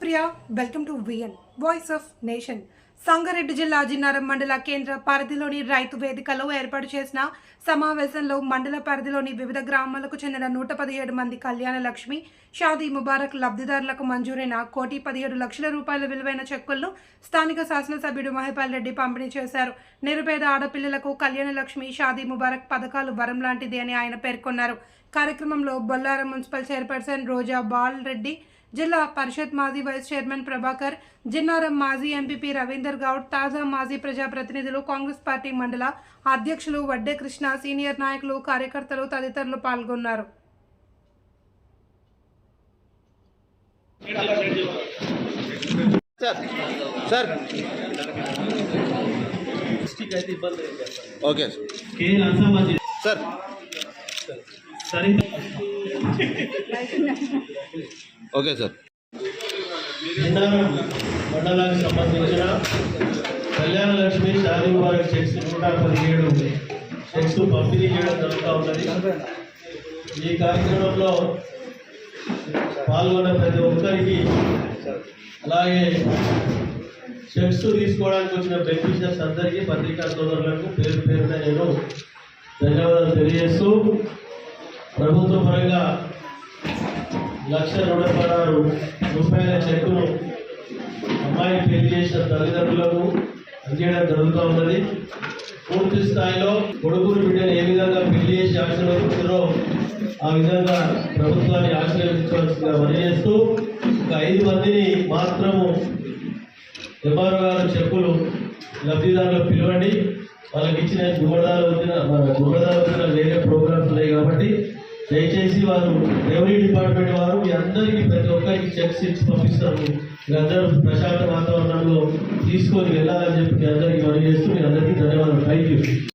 Priya welcome to V N voice of nation Sangareddy జిల్లా జిన్నారం మండల కేంద్ర పరిధిలోని రైతు వేదికలో ఏర్పాటు చేసిన సమావేశంలో మండల పరిధిలోని వివిధ గ్రామాలకు చెందిన నూట పదిహేడు మంది కళ్యాణ లక్ష్మి షాదీ ముబారక్ లబ్ధిదారులకు మంజూరైన కోటి పదిహేడు లక్షల రూపాయల విలువైన చెక్కులను స్థానిక శాసనసభ్యుడు మహిపాల్ రెడ్డి పంపిణీ చేశారు. నిరుపేద ఆడపిల్లలకు కళ్యాణ లక్ష్మి షాదీ ముబారక్ పథకాలు వరం లాంటిది అని ఆయన పేర్కొన్నారు. కార్యక్రమంలో బొల్లారం మున్సిపల్ చైర్పర్సన్ రోజా బాల్ రెడ్డి జిల్లా పరిషత్ మాజీ వైస్ చైర్మన్ ప్రభాకర్ జిన్నారం మాజీ ఎంపీపీ రవీందర్ గౌడ్ తాజా మాజీ ప్రజాప్రతినిధులు కాంగ్రెస్ పార్టీ మండల అధ్యక్షులు వడ్డే కృష్ణ సీనియర్ నాయకులు కార్యకర్తలు తదితరులు పాల్గొన్నారు. Sir sir. Okay sir. Saritha okay sir. మండలానికి సంబంధించిన కళ్యాణ లక్ష్మి శారీ వారి చెక్స్ నూట పదిహేడు చెక్స్ పంపిణీ చేయడం జరుగుతూ ఉన్నది. ఈ కార్యక్రమంలో పాల్గొన్న ప్రతి ఒక్కరికి అలాగే చెక్స్ తీసుకోవడానికి వచ్చిన బెనిఫిషియర్స్ అందరికీ పత్రికా సోదరులకు పేరు పేరున నేను ధన్యవాదాలు తెలియజేస్తూ ప్రభుత్వ పరంగా లక్ష నూట పదహారు రూపాయల చెక్కును అమ్మాయి పెళ్ళి చేసిన తల్లిదండ్రులకు అందించడం జరుగుతూ ఉన్నది. పూర్తి స్థాయిలో కొడుకులు బిడ్డను ఏ విధంగా పెళ్ళి చేసి ఆశీర్వదిస్తున్నారో ఆ విధంగా ప్రభుత్వాన్ని ఆశీర్వదించవలసిందిగా పనిచేస్తూ ఒక ఐదు మందిని మాత్రము ఎంఆర్ గారు చెక్కులు లబ్ధిదారులు పిలవండి. వాళ్ళకి ఇచ్చిన గుమ్మడాలు వచ్చిన మన గుమ్మడాలు వచ్చిన వేరే దయచేసి వారు రెవెన్యూ డిపార్ట్మెంట్ వారు మీ అందరికీ ప్రతి ఒక్కరికి చెక్స్ ఇచ్చి పంపిస్తారు మీరందరూ ప్రశాంత వాతావరణంలో తీసుకొని వెళ్ళాలని చెప్పి మీ అందరికీ మనం చేస్తూ మీ అందరికీ ధన్యవాదాలు. Thank you